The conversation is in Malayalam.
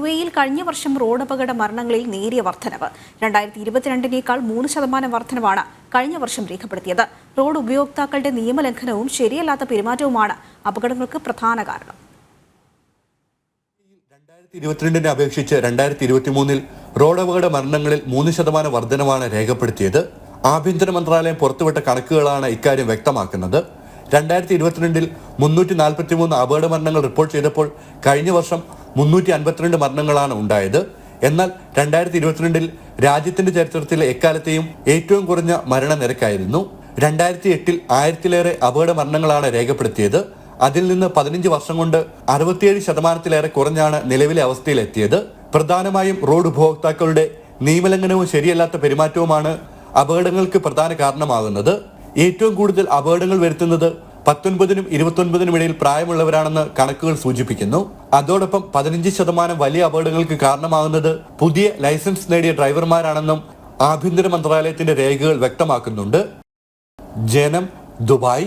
യു എയിൽ കഴിഞ്ഞ വർഷം റോഡ് അപകട മരണങ്ങളിൽ നേരിയ വർധനവ്. രണ്ടായിരത്തി ഇരുപത്തിരണ്ടിനേക്കാൾ മൂന്ന് ശതമാനം വർധനവാണ് കഴിഞ്ഞ വർഷം രേഖപ്പെടുത്തിയത്. റോഡ് ഉപയോക്താക്കളുടെ നിയമലംഘനവും ശരിയല്ലാത്ത പെരുമാറ്റവുമാണ് അപകടങ്ങൾക്ക് പ്രധാന കാരണം. ഇരുപത്തിരണ്ടിനെ അപേക്ഷിച്ച് രണ്ടായിരത്തി ഇരുപത്തി മൂന്നിൽ റോഡ് അപകട മരണങ്ങളിൽ മൂന്ന് ശതമാനം വർധനമാണ് രേഖപ്പെടുത്തിയത്. ആഭ്യന്തര മന്ത്രാലയം പുറത്തുവിട്ട കണക്കുകളാണ് ഇക്കാര്യം വ്യക്തമാക്കുന്നത്. രണ്ടായിരത്തി ഇരുപത്തിരണ്ടിൽ മുന്നൂറ്റി നാൽപ്പത്തി മൂന്ന് അപകട മരണങ്ങൾ റിപ്പോർട്ട് ചെയ്തപ്പോൾ കഴിഞ്ഞ വർഷം മുന്നൂറ്റി അൻപത്തിരണ്ട് മരണങ്ങളാണ് ഉണ്ടായത്. എന്നാൽ രണ്ടായിരത്തി ഇരുപത്തിരണ്ടിൽ രാജ്യത്തിന്റെ ചരിത്രത്തിലെ എക്കാലത്തെയും ഏറ്റവും കുറഞ്ഞ മരണനിരക്കായിരുന്നു. രണ്ടായിരത്തി എട്ടിൽ ആയിരത്തിലേറെ അപകട മരണങ്ങളാണ് രേഖപ്പെടുത്തിയത്. അതിൽ നിന്ന് പതിനഞ്ച് വർഷം കൊണ്ട് അറുപത്തിയേഴ് ശതമാനത്തിലേറെ കുറഞ്ഞാണ് നിലവിലെ അവസ്ഥയിലെത്തിയത്. പ്രധാനമായും റോഡ് ഉപഭോക്താക്കളുടെ നിയമലംഘനവും ശരിയല്ലാത്ത പെരുമാറ്റവുമാണ് അപകടങ്ങൾക്ക് പ്രധാന കാരണമാകുന്നത്. ഏറ്റവും കൂടുതൽ അപകടങ്ങൾ വരുത്തുന്നത് പത്തൊൻപതിനും ഇരുപത്തൊൻപതിനും ഇടയിൽ പ്രായമുള്ളവരാണെന്ന് കണക്കുകൾ സൂചിപ്പിക്കുന്നു. അതോടൊപ്പം പതിനഞ്ച് ശതമാനം വലിയ അപകടങ്ങൾക്ക് കാരണമാകുന്നത് പുതിയ ലൈസൻസ് നേടിയ ഡ്രൈവർമാരാണെന്നും ആഭ്യന്തര മന്ത്രാലയത്തിന്റെ രേഖകൾ വ്യക്തമാക്കുന്നുണ്ട്. ജനം ദുബായ്